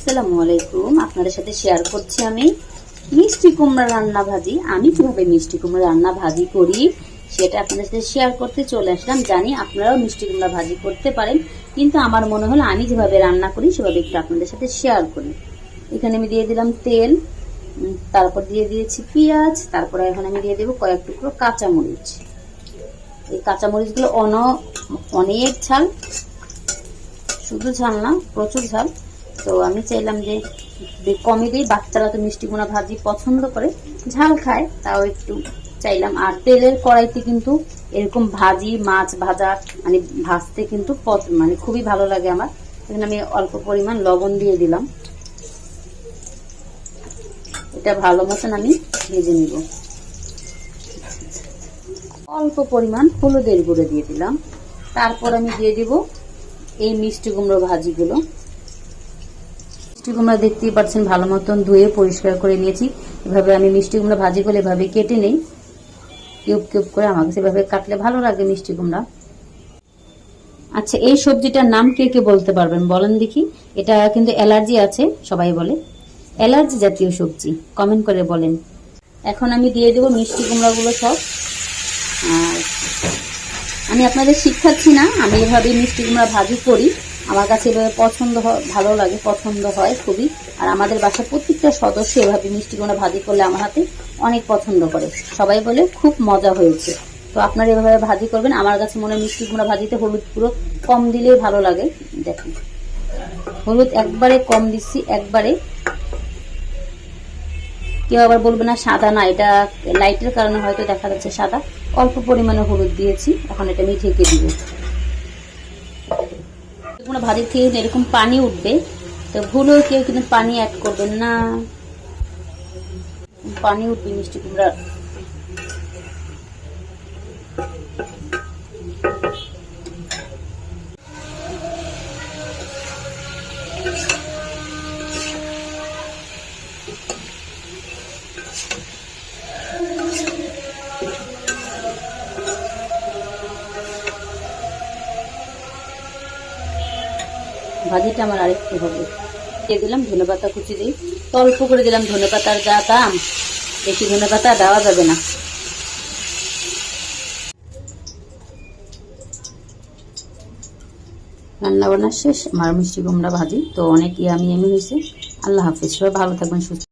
আসসালামু আলাইকুম। আপনাদের সাথে শেয়ার করছি আমি মিষ্টি কুমড়া রান্না ভাজি। আমি কীভাবে মিষ্টি কুমড়া রান্না ভাজি করি সেটা আপনাদের সাথে শেয়ার করতে চলে আসলাম। জানি আপনারাও মিষ্টি কুমড়া ভাজি করতে পারেন, কিন্তু আমার মনে হলো আমি যেভাবে রান্না করি সেভাবে একটু আপনাদের সাথে শেয়ার করি। এখানে আমি দিয়ে দিলাম তেল তারপর দিয়ে দিয়েছি পেঁয়াজ, তারপরে এখন আমি দিয়ে দেবো কয়েক টুকরো কাঁচামরিচ। এই কাঁচামরিচগুলো অন, অনেক ঝাল, শুধু ঝাল না, প্রচুর ঝাল। তো আমি চাইলাম যে কমে দিই, বাচ্চারা তো মিষ্টি কুমড়া ভাজি পছন্দ করে, ঝাল খায়, তাও একটু চাইলাম। আর তেলের কড়াইতে কিন্তু এরকম ভাজি, মাছ ভাজা মানে ভাজতে কিন্তু মানে খুবই ভালো লাগে আমার। এখানে আমি অল্প পরিমাণ লবণ দিয়ে দিলাম। এটা ভালো মতন আমি ভেজে নিব। অল্প পরিমাণ হলুদের গুঁড়ো দিয়ে দিলাম। তারপর আমি দিয়ে দিব এই মিষ্টি কুমড়ো ভাজিগুলো। মিষ্টি কুমড়া দেখতেই পাচ্ছেন ভালো মতন ধুয়ে পরিষ্কার করে নিয়েছি। এভাবে আমি মিষ্টি কুমড়া ভাজিগুলো এভাবে কেটে নেই। কিউব কিউব করে আমার কাছে এভাবে কাটলে ভালো লাগে মিষ্টি কুমড়া। আচ্ছা এই সবজিটার নাম কে কে বলতে পারবেন বলেন দেখি। এটা কিন্তু অ্যালার্জি আছে, সবাই বলে। অ্যালার্জি জাতীয় সবজি কমেন্ট করে বলেন। এখন আমি দিয়ে দেবো মিষ্টি কুমড়াগুলো সব। আর আমি আপনাদের শিক্ষাচ্ছি না, আমি এভাবে মিষ্টি কুমড়া ভাজি করি। আমার কাছে এভাবে পছন্দ হয় ভালো লাগে, পছন্দ হয় খুবই। আর আমাদের বাসার প্রত্যেকটা সদস্য এভাবে মিষ্টি কুমড়া ভাজি করলে আমার হাতে অনেক পছন্দ করে। সবাই বলে খুব মজা হয়েছে। তো আপনারা এভাবে ভাজি করবেন। আমার কাছে মনে হয় মিষ্টি কুমড়া ভাজিতে হলুদ পুরো কম দিলেই ভালো লাগে। দেখেন। হলুদ একবারে কম দিচ্ছি, একবারে। কেউ আবার বলবে না, সাদা না, এটা লাইটের কারণে হয়তো দেখা যাচ্ছে সাদা। অল্প পরিমাণে হলুদ দিয়েছি, এখন এটা আমি ঢেকে দিব? কোনো ভাজির থেকে এরকম পানি উঠবে, তো ভুলেও কেউ কিন্তু পানি অ্যাড করবেন না। পানি উঠবে মিষ্টি কুমড়া ভাজিটা আমার আরেকটু হবে। দিয়ে দিলাম ধনে পাতা কুচি দিই অল্প করে দিলাম ধনে পাতার যা দাম, বেশি ধনে পাতা দেওয়া যাবে না। রান্না বান্না শেষ মার মিষ্টি কুমড়া ভাজি, তো অনেক ইয়ামি এমনি হয়েছে। আল্লাহ হাফিজ, সবাই ভালো থাকবেন, সুস্থ